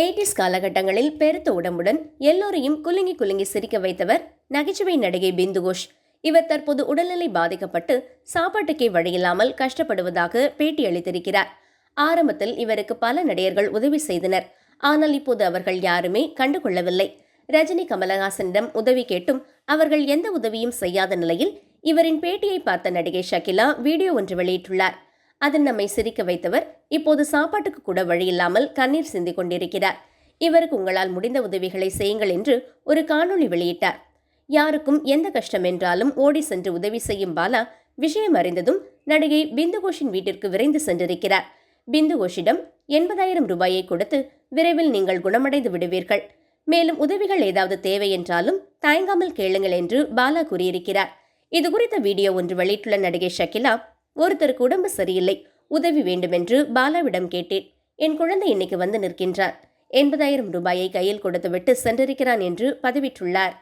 Eighties காலகட்டங்களில் பெருத்த உடம்புடன் எல்லோரையும் குலுங்கி குலுங்கி சிரிக்க வைத்தவர் நகைச்சுவை நடிகை பிந்து கோஷ். இவர் தற்போது உடல்நிலை பாதிக்கப்பட்டு சாப்பாட்டுக்கே வழியில்லாமல் கஷ்டப்படுவதாக பேட்டியளித்திருக்கிறார் ஆரம்பத்தில் இவருக்கு பல நடிகர்கள் உதவி செய்தனர். ஆனால் இப்போது அவர்கள் யாருமே கண்டுகொள்ளவில்லை. ரஜினி கமலஹாசனிடம் உதவி கேட்டும் அவர்கள் எந்த உதவியும் செய்யாத நிலையில் இவரின் பேட்டியை பார்த்த நடிகை ஷகிலா வீடியோ ஒன்று வெளியிட்டுள்ளார். அதில் நம்மை சிரிக்க வைத்தவர் இப்போது சாப்பாட்டுக்கு கூட வழியில்லாமல் கண்ணீர் சிந்திக் கொண்டிருக்கிறார். இவருக்கு உங்களால் முடிந்த உதவிகளை செய்யுங்கள் என்று ஒரு காணொளி வெளியிட்டார். யாருக்கும் எந்த கஷ்டம் என்றாலும் ஓடி சென்று உதவி செய்யும் பாலா விஷயம் அறிந்ததும் நடிகை பிந்து கோஷின் வீட்டிற்கு விரைந்து சென்றிருக்கிறார். பிந்து கோஷிடம் எண்பதாயிரம் ரூபாயை கொடுத்து விரைவில் நீங்கள் குணமடைந்து விடுவீர்கள். மேலும் உதவிகள் ஏதாவது தேவை என்றாலும் தயங்காமல் கேளுங்கள் என்று பாலா கூறியிருக்கிறார். இது குறித்த வீடியோ ஒன்று வெளியிட்டுள்ள நடிகை ஷகிலா ஒருத்தருக்கு உடம்பு சரியில்லை உதவி வேண்டுமென்று பாலாவிடம் கேட்டேன். என் குழந்தை இன்னைக்கு வந்து நிற்கின்றார். எண்பதாயிரம் ரூபாயை கையில் கொடுத்துவிட்டு சென்றிருக்கிறான் என்று பதிவிட்டுள்ளார்.